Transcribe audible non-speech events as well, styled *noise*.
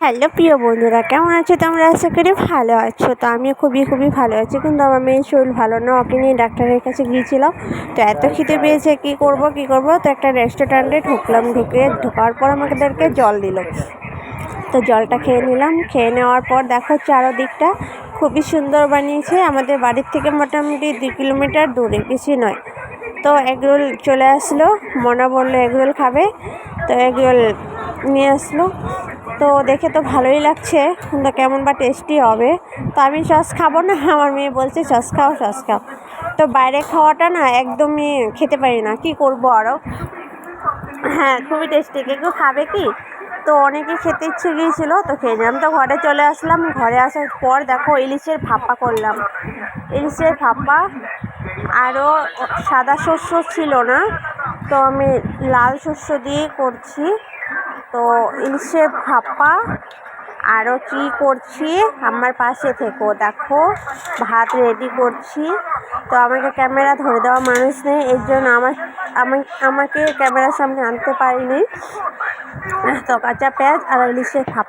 Hello, প্রিয় বন্ধুরা, কেমন আছো তোমরা? আশা করি ভালো আছো। তো আমিও খুবই খুবই ভালো আছি। কিন্তু আমার মেয়ের শরীর ভালো না, ওকে নিয়ে ডাক্তারের কাছে গিয়েছিলাম। তো এত খিদে পেয়েছে, কী করব কী করব? তো একটা রেস্টুরেন্টে ঢুকলাম, ঢুকে ঢোকার পর আমাদেরকে জল দিল। তো জলটা খেয়ে নিলাম। খেয়ে নেওয়ার পর দেখো চারোদিকটা খুবই সুন্দর বানিয়েছে। আমাদের বাড়ির থেকে মোটামুটি দুই কিলোমিটার দূরে, বেশি নয়। তো এগরোল চলে আসলো। মনা বলল, এগরোল খাবে? তো এগরোল নিয়ে আসলো। তো দেখে তো ভালোই লাগছে। কিন্তু কেমন বা টেস্টি হবে? তো আমি সস খাব না? *laughs* আমার মেয়ে বলছে সস খাও সস খাও। তো বাইরে খাওয়াটা না একদমই খেতে পারি না। কি করব আরও হ্যাঁ খুবই টেস্টি কেউ খাবে কি? তো অনেকে খেতে ইচ্ছে গিয়েছিল, তো খেয়ে নিলাম। তো ঘরে চলে আসলাম। ঘরে আসার পর দেখো, ইলিশের ভাপা করলাম। ইলিশের ভাপা আরও সাদা শস্য ছিল না, তো আমি লাল শস্য দিয়ে করছি। তো ইলিশের ভাপা আরও কী করছি, আমার পাশে থেকো, দেখো, ভাত রেডি করছি। তো আমাকে ক্যামেরা ধরে দেওয়া মানুষ নেই, এর জন্য আমার, আমি, আমাকে ক্যামেরার সামনে আনতে পারিনি। তো কাঁচা পেঁয়াজ আর ইলিশের ভাপা।